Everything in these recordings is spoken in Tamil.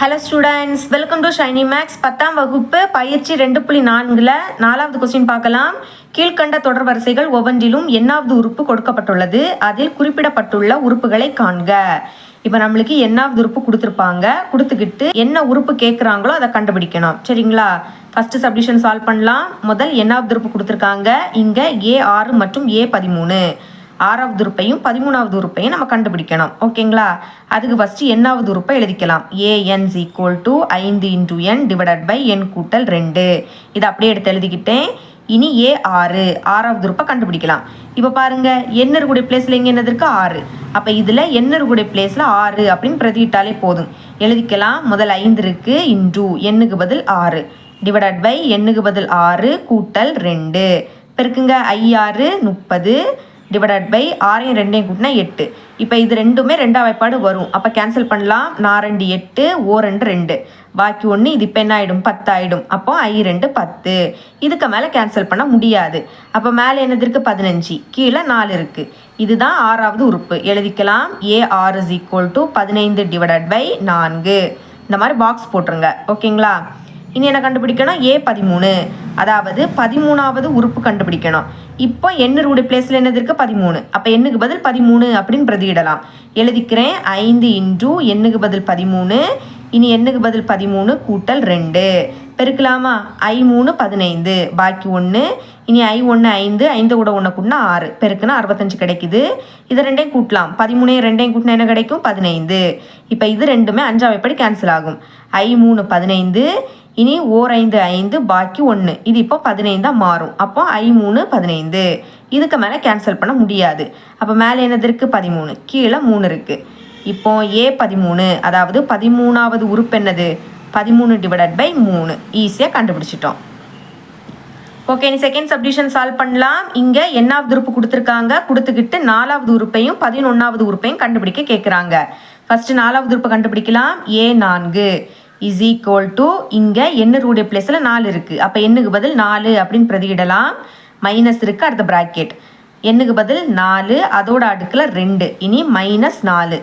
Hello students welcome to Shiny Maths பத்தாம் வகுப்பு பயிற்சி ரெண்டு புள்ளி நான்கில் நாலாவது கொஸ்டின் பார்க்கலாம். கீழ்கண்ட தொடர் வரிசைகள் ஒவ்வொன்றிலும் எண்ணாவது உறுப்பு கொடுக்கப்பட்டுள்ளது? அதில் குறிப்பிடப்பட்டுள்ள உறுப்புகளை காண்க. இப்போ நம்மளுக்கு எண்ணாவது உறுப்பு கொடுத்துருப்பாங்க. கொடுத்துக்கிட்டு என்ன உறுப்பு கேட்குறாங்களோ அதை கண்டுபிடிக்கணும். சரிங்களா? ஃபஸ்ட்டு சப்டிஷன் சால்வ் பண்ணலாம். முதல் எண்ணாவது உறுப்பு கொடுத்துருக்காங்க. இங்கே ஏ ஆறு மற்றும் ஏ பதிமூணு. ஆறாவது உறுப்பையும் பதிமூணாவது உறுப்பையும் நம்ம கண்டுபிடிக்கணும். ஓகேங்களா? அதுக்கு ஃபஸ்ட்டு எண்ணாவது உறுப்பை எழுதிக்கலாம். ஏஎன்ஸ் ஈக்குவல் டு ஐந்து into n divided by n கூட்டல் ரெண்டு. இதை அப்படியே எடுத்து எழுதிக்கிட்டேன். இனி ஏ ஆறு. ஆறாவது உறுப்பை கண்டுபிடிக்கலாம். இப்போ பாருங்கள் எண்ணருடைய பிளேஸில் இங்கே என்னது இருக்குது ஆறு. அப்போ இதில் எண்ணருடைய பிளேஸில் ஆறு அப்படின்னு பிரதியிட்டாலே போதும். எழுதிக்கலாம். முதல் ஐந்து இருக்குது இன்டூ எண்ணுக்கு பதில் ஆறு. டிவைடட் பை எண்ணுக்கு பதில் ஆறு கூட்டல் ரெண்டு. பெருக்குங்க ஐ ஆறு முப்பது டிவைடட் பை ஆறையும் ரெண்டையும் கூட்டினா எட்டு. இப்போ இது ரெண்டுமே ரெண்டாம் வாய்ப்பாடு வரும். அப்போ கேன்சல் பண்ணலாம். நான் ரெண்டு எட்டு ஓ ரெண்டு ரெண்டு. பாக்கி ஒன்று இது இப்போ என்ன ஆகிடும் பத்தாயிடும். அப்போ ஐ ரெண்டு பத்து. இதுக்கு மேலே கேன்சல் பண்ண முடியாது. அப்போ மேலே என்னது இருக்குது பதினஞ்சு. கீழே நாலு இருக்குது இதுதான் ஆறாவது உறுப்பு. எழுதிக்கலாம். A r is equal to பதினைந்து டிவைடட் பை நான்கு. இந்த மாதிரி பாக்ஸ் போட்டுருங்க. ஓகேங்களா இனி என்ன கண்டுபிடிக்கணும்? ஏ பதிமூணு. அதாவது பதிமூணாவது உறுப்பு கண்டுபிடிக்கணும். இப்போ எண்ணருடைய பிளேஸில் என்னது இருக்குது பதிமூணு. அப்போ எண்ணுக்கு பதில் பதிமூணு அப்படின்னு பிரதியிடலாம். எழுதிக்கிறேன். ஐந்து இன்டூ எண்ணுக்கு பதில் பதிமூணு. இனி எண்ணுக்கு பதில் பதிமூணு கூட்டல் ரெண்டு. பெருக்கலாமா? ஐ மூணு பதினைந்து. பாக்கி ஒன்று இனி ஐ ஒன்று ஐந்து. ஐந்து கூட ஒன்று கூட்டினா ஆறு. பெருக்குனா அறுபத்தஞ்சு கிடைக்குது. இதை ரெண்டையும் கூட்டலாம். பதிமூணையும் ரெண்டையும் கூட்டினா என்ன கிடைக்கும்? பதினைந்து. இப்போ இது ரெண்டுமே அஞ்சாவது எப்படி கேன்சல் ஆகும். ஐ மூணு பதினைந்து. இனி ஓர் ஐந்து ஐந்து பாக்கி ஒன்று இது இப்போ பதினைந்தாக மாறும். அப்போ ஐ மூணு பதினைந்து. இதுக்கு மேலே கேன்சல் பண்ண முடியாது. அப்போ மேலே என்னது இருக்குது பதிமூணு. கீழே மூணு இருக்குது இப்போ ஏ பதிமூணு. அதாவது பதிமூணாவது உறுப்பு என்னது? பதிமூணு டிவைடட் பை மூணு. ஈஸியாக கண்டுபிடிச்சிட்டோம். ஓகே நீ செகண்ட் சப்டிஷன் சால்வ் பண்ணலாம். இங்கே என்னாவது உறுப்பு கொடுத்துருக்காங்க? கொடுத்துக்கிட்டு நாலாவது உறுப்பையும் பதினொன்றாவது உறுப்பையும் கண்டுபிடிக்க கேட்குறாங்க ஃபஸ்ட்டு நாலாவது உறுப்பை கண்டுபிடிக்கலாம். ஏ நான்கு. இஸ் ஈக்குவல் டு இங்கே எண்ணருடைய பிளேஸில் நாலு இருக்குது அப்போ எண்ணுக்கு பதில் நாலு அப்படின்னு பிரதியிடலாம். மைனஸ் இருக்குது அடுத்த ப்ராக்கெட் எண்ணுக்கு பதில் நாலு அதோட அடுக்கில் ரெண்டு. இனி மைனஸ் நாலு.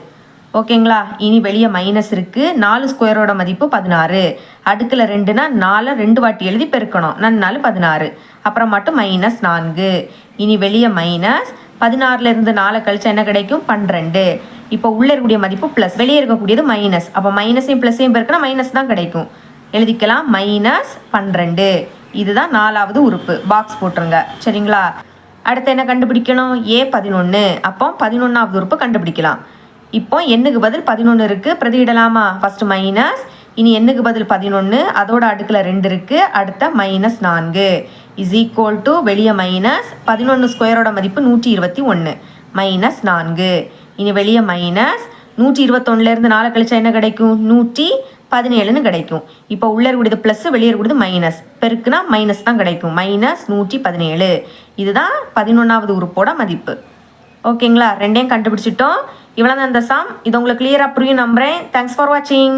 ஓகேங்களா இனி வெளியே மைனஸ் இருக்குது நாலு ஸ்கொயரோட மதிப்பு பதினாறு. அடுக்கில் ரெண்டுனா நாலு ரெண்டு வாட்டி எழுதி பெருக்கணும். நான் நாலு பதினாறு. அப்புறம் மட்டும் மைனஸ் நான்கு. இனி வெளியே மைனஸ் பதினாறுலேருந்து நாலு கழிச்சா என்ன கிடைக்கும்? பன்னிரெண்டு. இப்போ உள்ளே இருக்கக்கூடிய மதிப்பு ப்ளஸ் வெளியே இருக்கக்கூடியது மைனஸ் அப்போ மைனஸையும் ப்ளஸ்ஸையும் பெருக்கினா மைனஸ் தான் கிடைக்கும். எழுதிக்கலாம். மைனஸ் பன்னிரெண்டு. இதுதான் நாலாவது உறுப்பு. பாக்ஸ் போட்டுருங்க. சரிங்களா? அடுத்து என்ன கண்டுபிடிக்கணும்? ஏ பதினொன்று அப்போ பதினொன்றாவது உறுப்பு கண்டுபிடிக்கலாம். இப்போ எண்ணுக்கு பதில் பதினொன்று இருக்குது பிரதியிடலாமா? ஃபஸ்ட்டு மைனஸ் இனி எண்ணுக்கு பதில் பதினொன்று அதோட அடுக்கில் ரெண்டு இருக்குது அடுத்த மைனஸ் நான்கு. இஸ் ஈக்குவல் டு வெளியே மைனஸ் பதினொன்று ஸ்கொயரோட மதிப்பு நூற்றி இருபத்தி ஒன்று மைனஸ் நான்கு. இனி வெளியே மைனஸ் நூற்றி இருபத்தொன்னுலேருந்து நாலு கழிச்சா என்ன கிடைக்கும்? நூற்றி பதினேழுன்னு கிடைக்கும். இப்போ உள்ளே இருக்கக்கூடியது ப்ளஸ் வெளியே இருக்கக்கூடியது மைனஸ் பெருக்குனா மைனஸ் தான் கிடைக்கும். மைனஸ் நூற்றி பதினேழு இதுதான் பதினொன்றாவது உறுப்போட மதிப்பு. ஓகேங்களா ரெண்டையும் கண்டுபிடிச்சிட்டோம். இவ்வளோ தான் இந்த சாம் இது உங்களுக்கு கிளியராக புரியும் நம்புகிறேன் தேங்க்ஸ் ஃபார் வாட்சிங்